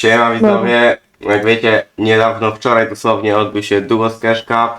Siema widzowie, jak wiecie, niedawno, wczoraj dosłownie odbył się Duo Cash Cup.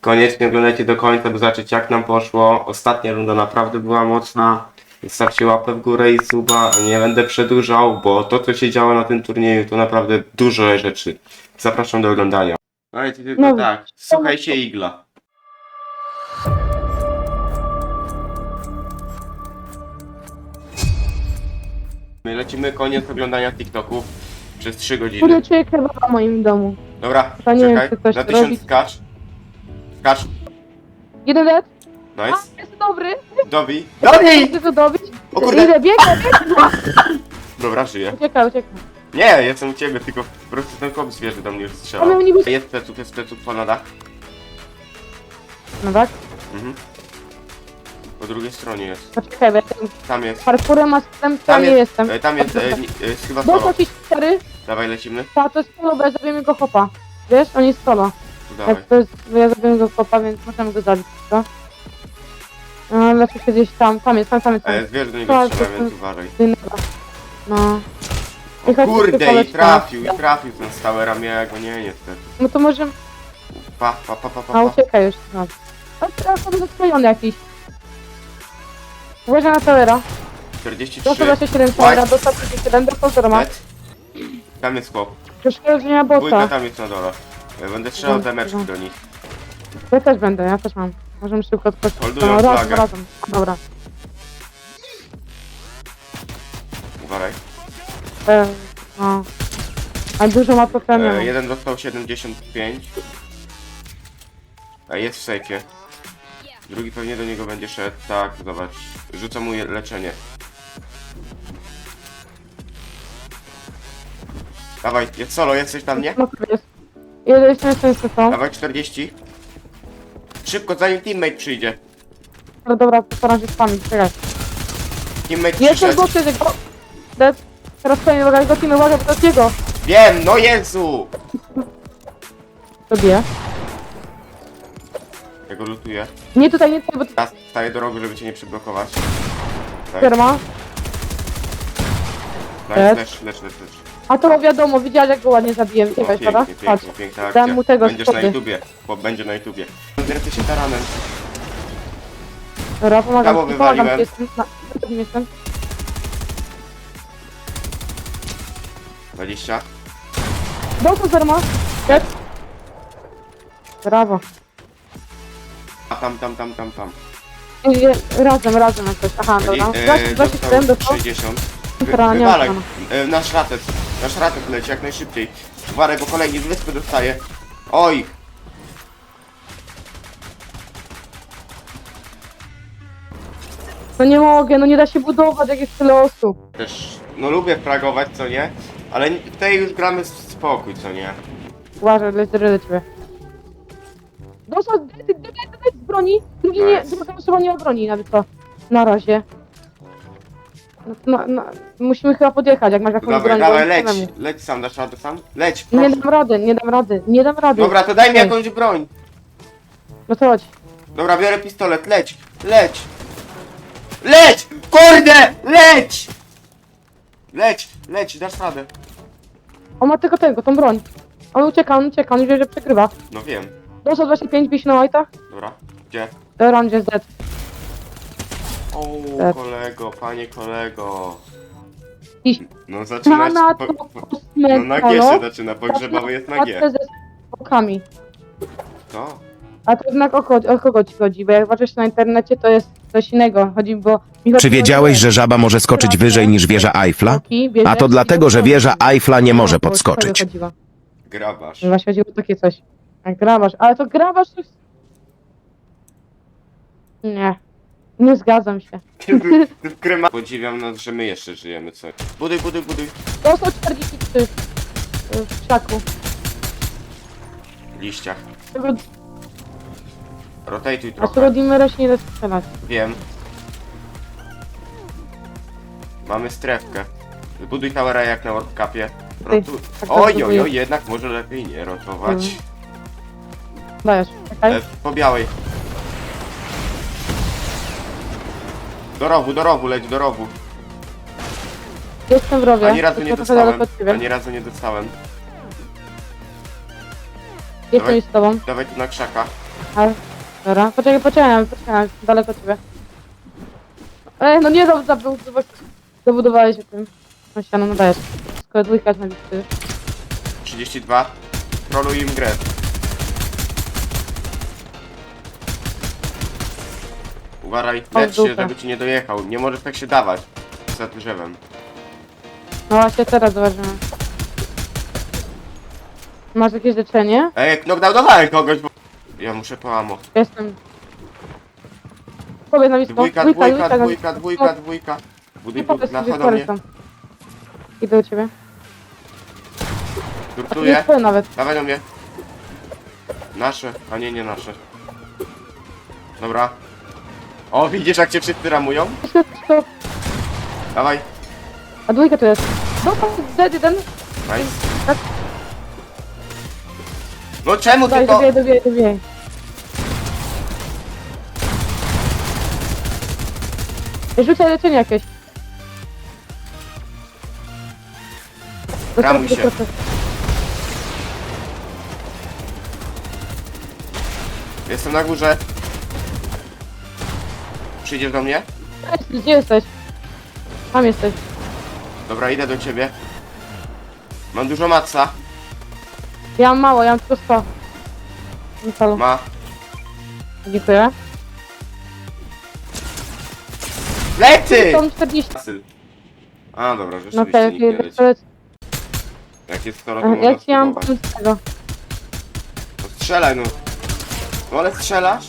Koniecznie oglądajcie do końca, by zobaczyć jak nam poszło. Ostatnia runda naprawdę była mocna. Zostawcie łapę w górę i suba, nie będę przedłużał, bo to co się działo na tym turnieju to naprawdę dużo rzeczy. Zapraszam do oglądania. Słuchajcie tylko No. tak, słuchajcie igla. My lecimy koniec oglądania TikToków przez 3 godziny. Kurde, czuję kebaba w moim domu. Dobra, To nie wiem, czekaj, czy ktoś na to tysiąc robi. skacz. Skacz, Jeden dead. nice. A, jest dobry. Dobij. Dobij! Chcę to dobić. O kurde. Idę, biegnę, biegnę. Dobra, żyję. Uciekaj, uciekaj. Nie, jestem u ciebie, tylko po prostu ten kop zwierzy do mnie już strzela. miał niby... Jest pleców, jest pleców po na dach. No tak? Mhm. Po drugiej stronie jest. Poczekaj, bo ja tym Tam jest. parkurem to Tam nie jest, jestem. e, tam jest, e, ni- e, chyba solo. Cztery, Dawaj, lecimy. a to jest solo, bo ja zrobiłem jego hopa. Wiesz, on jest solo. Tu dawaj. Jak to jest, ja zrobiłem go hopa, więc możemy go zabić, co? No, lepiej się gdzieś tam, tam jest, tam, tam jest, tam E, jest. zwierzę do niego Tak, strzela, to- więc uważaj. No. O kurde, i trafił, i trafił ten stałe ramię, ja go nie, niestety. No to może... Pa, pa, pa, pa, pa, A pa. uciekaj już. No. A teraz sobie zasklejony jakiś. Uważaj na towera. Do 43. 127 towera, do 137, do 100 ma. Net. Tam jest chłop. Przeszkodzenia Dwójka bota. tam jest na dole. Ja będę strzelał Dobra, demeczki do nich. Ja też będę, ja też mam. Możemy szybko odskoczyć. Holdują No, razem, flagę. razem. Dobra. Uważaj. E, no. A dużo ma problemu. E, jeden dostał 75. A jest w sejfie. Drugi pewnie do niego będzie szedł. Tak, zobacz. Rzucę mu leczenie. Dawaj, jest solo, jesteś na mnie? No to jest. Jeszcze jest często są? Dawaj 40. Szybko, zanim teammate przyjdzie. No dobra, postaram się spamić, czekaj. Teammate Jestem przyszedł. jest go. Dead. Teraz kolejny, uwaga, jego team, uwaga, bo to jest jego. Wiem, no Jezu! Robię. Ja go lutuję. Nie tutaj, nie tutaj, bo to staję do rogu, żeby cię nie przyblokować. Tak. firma. Jest. lecz, lecz, lecz, lecz. A to wiadomo, widziałeś jak go ładnie zabiłem. O, Czekaj, prawda? pięknie, Patrz. pięknie, piękna Dam akcja. mu tego Będziesz na schody. YouTubie, bo będzie na YouTubie. Zerwę się taranem. Dobra, pomagam Brawo, ci, pomagam ci, wywaliłem. jestem. Na, na tym jestem. 20. Dobrze, Zerma. Brawo. A tam, tam, tam, tam, tam. I- i- Razem, razem jakoś. Aha, dobra. E, 27 dostał dostał. 60. Wy, Dobra, nie wywalaj. ma E, nasz ratet. Nasz ratet leci jak najszybciej. Uważaj, bo kolejny z wyspy dostaje. Oj! No nie mogę, no nie da się budować, jak jest tyle osób. Też, no lubię fragować, co nie? Ale w tej już gramy w spokój, co nie? Uważaj, lecę do ciebie. Dostał z broni. Drugi nie, Nice. druga osoba nie ma broni nawet to. Na razie. No, no, no, musimy chyba podjechać, jak masz jakąś Dobra, broń. dawaj, bo leć. samemu. Leć sam, dasz radę sam? Leć, Nie proszę. dam rady, nie dam rady, nie dam rady. Dobra, to daj mi Ej, jakąś broń. No to chodź. Dobra, biorę pistolet, leć, leć! Leć! Kurde! Leć! Leć, leć, dasz radę. On ma tylko tego, tą broń. On ucieka, on ucieka, on wie, że przegrywa. No wiem. Dostał 25 bić na white'ach. Dobra, gdzie? Dobra, on jest dead. O, Tak. kolego, panie kolego. Iść. No zaczynać... Na Po, to po, no kosmetolo. na G się zaczyna, pogrzebowy jest na G. Ze smokami. Co? A to jednak o, ko- o kogo ci chodzi? Bo jak patrzysz na internecie, to jest coś innego. Chodzi, bo... mi chodzi Czy o wiedziałeś, to, że żaba może skoczyć wyżej niż wieża Eiffla? A to dlatego, że wieża Eiffla nie może No, to o podskoczyć. chodziło. Grabasz. No Właśnie chodziło o takie coś. Jak grabasz, ale to grabasz to jest... Nie. Nie zgadzam się. Ty, ty, ty w krema... Podziwiam nas, że my jeszcze żyjemy, co? Buduj, buduj, buduj. Dostał 43 y, w krzaku. W liściach. Tego, Rotatuj a z trochę. tego dimera się nie da strzelać. Wiem. Mamy strefkę. Buduj towera jak na World Cupie. Rotu... tak Oj, oj, oj, jednak może lepiej nie rotować. Mhm. Dajesz, czekaj. E, po białej. Do rowu, do rowu, leć do rowu. Jestem w rowie. Ani razu nie Tylko dostałem. ciebie. Ani razu nie dostałem. Jestem Dawaj. już z tobą. Dawaj tu na krzaka. Ale... Dobra, poczekaj, poczekaj, poczekaj, daleko od ciebie. Ej, no nie, zabu- zabu- zabudowałeś się tym. No ścianą, no dajesz. Skoro dwójka jest na listy. 32. Troluj im grę. Uważaj, O, lecz się, dupę. żeby ci nie dojechał. Nie możesz tak się dawać. Za drzewem. No właśnie teraz zobaczymy. Masz jakieś leczenie? Ej, knockdownowałem kogoś, bo... Ja muszę po. Jestem. Powiedz na blisko. Dwójka, dwójka, dwójka, dwójka, dwójka. Buduj Nie powiedz, na do mnie. Idę do ciebie. A tu nie Nurtuję. twoje nawet. Dawaj do mnie. Nasze, a nie, nie nasze. Dobra. O, widzisz jak cię wszyscy ramują? To- Dawaj. A dwójka tu jest. No, dead jeden. Nice. Tak. No czemu Daj, ty to... dobijaj, dobijaj, dobijaj. Rzucaj leczenie jakieś. Ramuj się. Jestem na górze. Przyjdziesz do mnie? Cześć, Gdzie jesteś? Tam jesteś. Dobra, idę do ciebie. Mam dużo matca. Ja mam mało, ja mam tylko 100. Metalu. Ma. Dziękuję. Lecy! Są 40. Asyl. A, dobra, No rzeczywiście tak, nikt nie leci. jak Jak jest to, to można ja ci mam spróbować. pomóc tego. No strzelaj no. No ale strzelasz?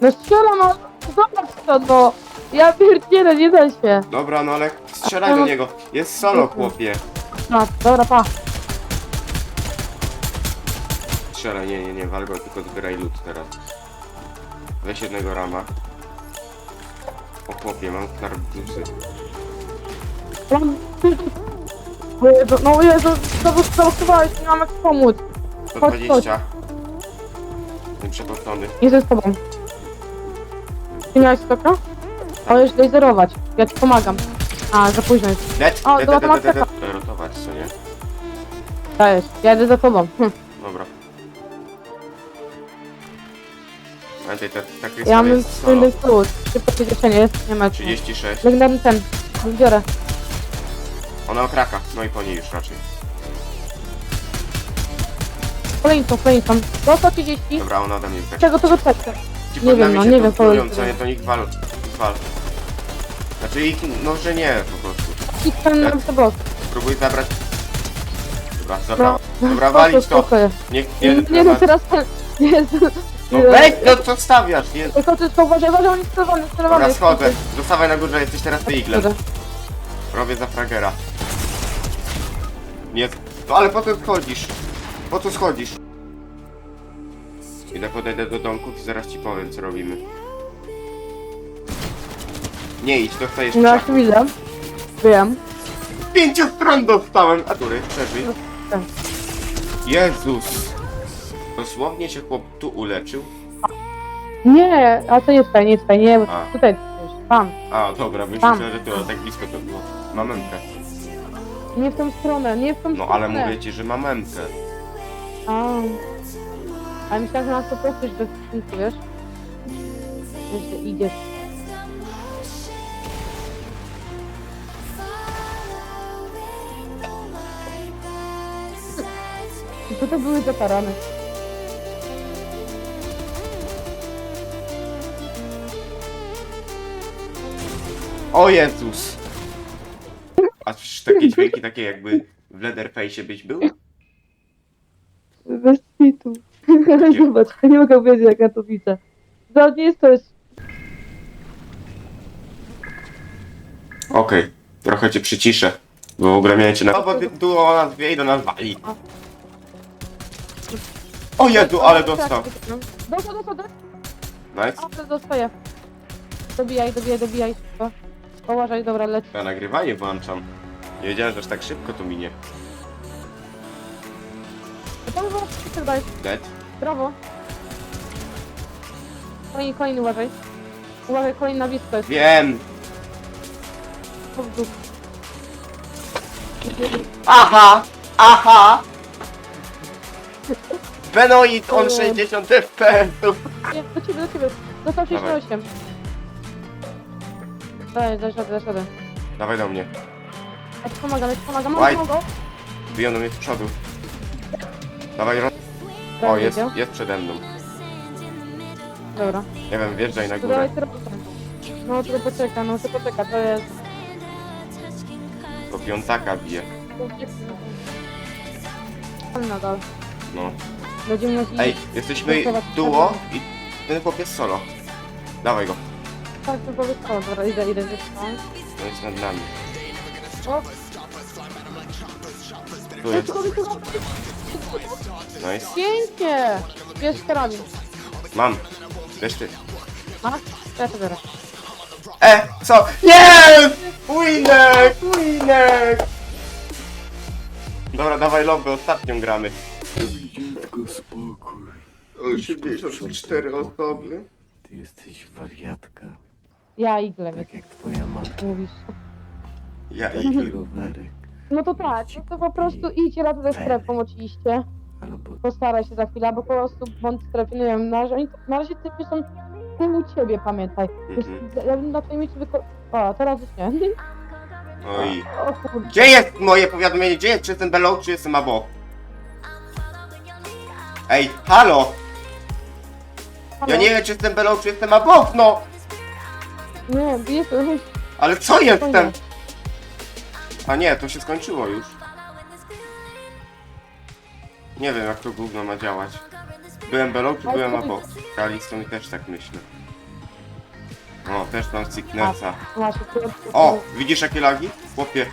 No strzelam, no zobacz to, no. Ja pierdzielę, nie da się. Dobra, no ale strzelaj do niego. Jest solo, chłopie. No, dobra, pa. Strzelaj, nie, nie, nie, wal go, tylko zbieraj lód teraz. Weź jednego rama. O chłopie, mam karbusy. O Jezu, no Jezu, znowu załokowałeś, nie mam jak pomóc. Chodź, 120. Ten przepocony. Jestem z tobą. Ty miałeś stoka? Możesz laserować, ja ci pomagam. A, za późno jest. Leć! O, le- dobra, le- to le- le- ma le- Rotować, co nie? Dajesz, ja idę za tobą. Hm. Dobra. Pamiętaj, ta, ta Ja krysta mam solo. inny plus. Szybko leczenie jest, nie ma. 36. Legendarny ten. Biorę. Ona okraka, no i po niej już raczej. Kolejnicą, kolejnicą. Do 130. Dobra, ona ode mnie tak. Czego tego czeka? Ci Nie wiem, no, nie wiem, trują, co co nie, to niech wal. wal. Znaczy ich, no że nie, po prostu. Jak? nam to boss. Spróbuj zabrać. Dobra, zabrała. No. Dobra, walić to. Niech Nie, nie, nie, no teraz ten. Nie, No weź, no co stawiasz? Nie. Tylko ty to uważaj, uważaj, on jest celowany. Dobra, jest. schodzę. Zostawaj na górze, jesteś teraz ty iglem. Dobra. Robię za fragera. Nie. No ale po co schodzisz? Po co schodzisz? Idę podejdę do domków i zaraz ci powiem co robimy. Nie idź, dostajesz No, ja krzaku. się widzę. Wiem. Pięciu stron dostałem! A który? Przeżyj. Tak. Jezus! Dosłownie się chłop tu uleczył? Nie, a to nie fajnie, nie fajnie, nie, bo A. tutaj jest, tam. A, dobra, myślałem, że tu, tak blisko to było. Ma memkę. Nie w tą stronę, nie w tą No stronę. ale mówię ci, że ma memkę. A. Ale myślałam, że nas po prostu już bez punktu, wiesz? Że idziesz. Co to były za tarany? O Jezus! A przecież takie dźwięki, takie jakby w Leatherface być był? Bez kitu. Zobacz, nie mogę wiedzieć jak ja to widzę. To nie jest to jest... Okej, trochę cię przyciszę. Bo w ogóle miałem cię na... No bo tu o nas wie i do nas wali. O Jezu, ale dostał. Dostał, dostał, dostał. Nice. Ale dostaję. Dobijaj, dobijaj, dobijaj. szybko. Uważaj, dobra, leć. Ja nagrywanie włączam. Nie wiedziałem, że aż tak szybko to minie. To by było tak daj. Dead. Brawo. Kolejny, kolejny, uważaj. Uważaj, kolejny na blisko jest. Wiem! O, w dół. Aha! Aha! Benoit on 60 FPS-ów. Nie, do ciebie, do ciebie. Dostał 68. Daj, dasz radę, dasz radę. Dawaj do mnie. Ja ci pomagam, ja ci pomagam, Łaj. mam go. Biją do mnie z przodu. Dawaj, ro... O, jest, jest przede mną. Dobra. Nie wiem, wjeżdżaj na To górę. No, tylko poczeka, no, tylko poczeka, to jest... To piątaka bije. Tam nadal. No. Będziemy musieli... Ej, jesteśmy duo i ten chłop jest solo. Dawaj go. Tak, to powiedz, o, dobra, idę, idę, co? No jest nad nami. O, Tu jest. Nice. pięknie! Bierz karabin. Mam. Wiesz ty. Masz? Ja to biorę. E, co? Jest! Winek! Winek! Dobra, dawaj lobby, ostatnią gramy. Tylko spokój. 84 osoby. Ty jesteś wariatka, Ja igle, tak jak twoja matka. mówisz. Ja i... rowerek, No to tak, no to po prostu idź ratuj strefą oczywiście. albo Postaraj się za chwilę, bo po prostu bądź strefy, nie wiem, na razie, oni- na razie typy są tyłu ciebie, pamiętaj. Wiesz, Mhm. Ja bym na twoim miejscu wyko... O, teraz już nie. Oj. O kurde. Gdzie jest moje powiadomienie? Gdzie jest? Czy jestem below, czy jestem above? Ej, halo! Ja nie wiem, czy jestem below, czy jestem above, no! Nie, jest... Ale co jestem? A nie, to się skończyło już. Nie wiem, jak to gówno ma działać. Byłem czy Ale byłem above? Kalisto mi też tak myślę. O, też mam tu- O, widzisz jakie lagi? Chłopie.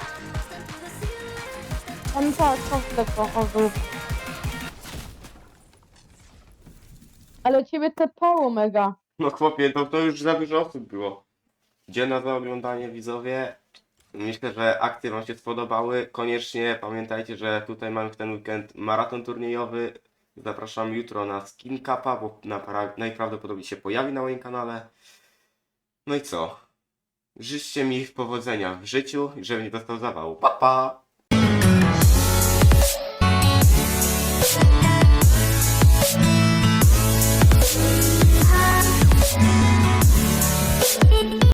Tam tak, był. Ale ciebie tepało mega. No chłopie, to, to już za dużo osób było. Dziękuję za oglądanie widzowie. Myślę, że akcje Wam się spodobały. Koniecznie pamiętajcie, że tutaj mamy w ten weekend maraton turniejowy. Zapraszam jutro na Skin Cupa, bo napra- najprawdopodobniej się pojawi na moim kanale. No i co? Życzcie mi powodzenia w życiu i żebym nie dostał zawału. Pa, pa!